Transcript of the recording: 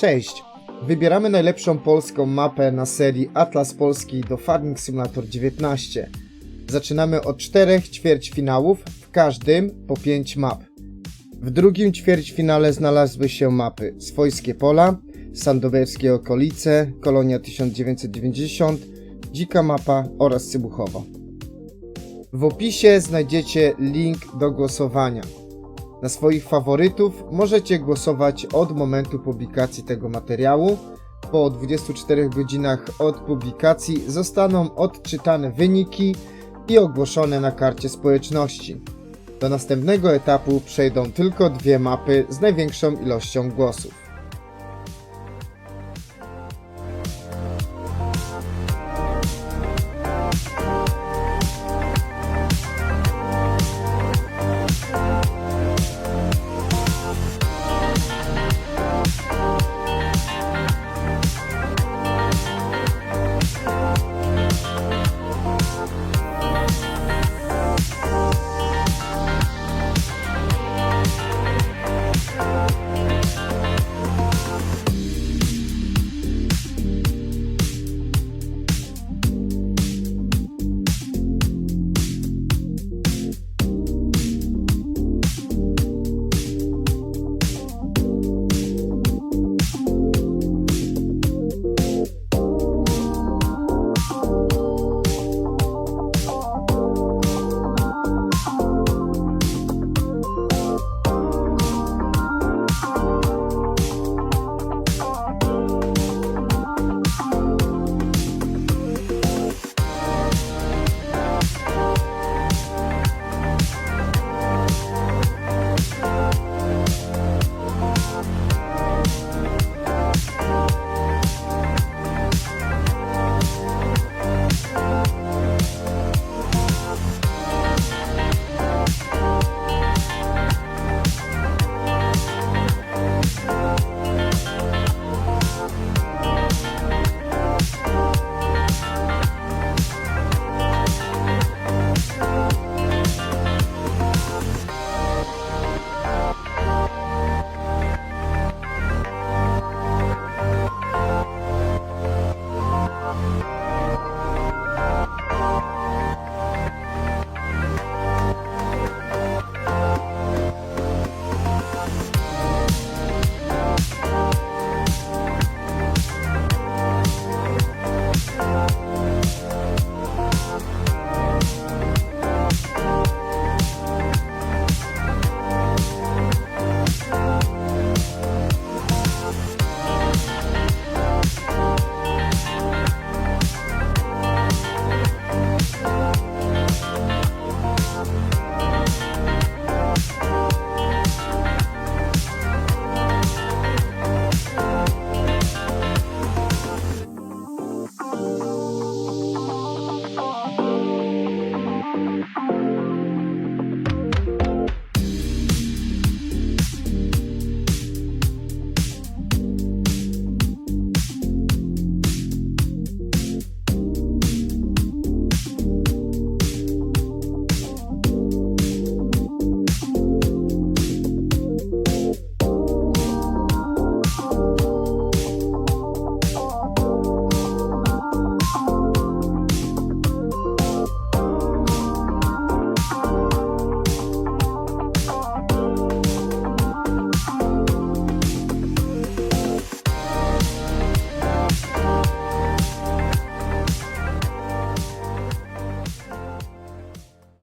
Cześć! Wybieramy najlepszą polską mapę na serii Atlas Polski do Farming Simulator 19. Zaczynamy od czterech ćwierćfinałów, w każdym po 5 map. W drugim ćwierćfinale znalazły się mapy Swojskie Pola, Sandomierskie Okolice, Kolonia 1990, Dzika Mapa oraz Cybuchowo. W opisie znajdziecie link do głosowania. Na swoich faworytów możecie głosować od momentu publikacji tego materiału. Po 24 godzinach od publikacji zostaną odczytane wyniki i ogłoszone na karcie społeczności. Do następnego etapu przejdą tylko dwie mapy z największą ilością głosów.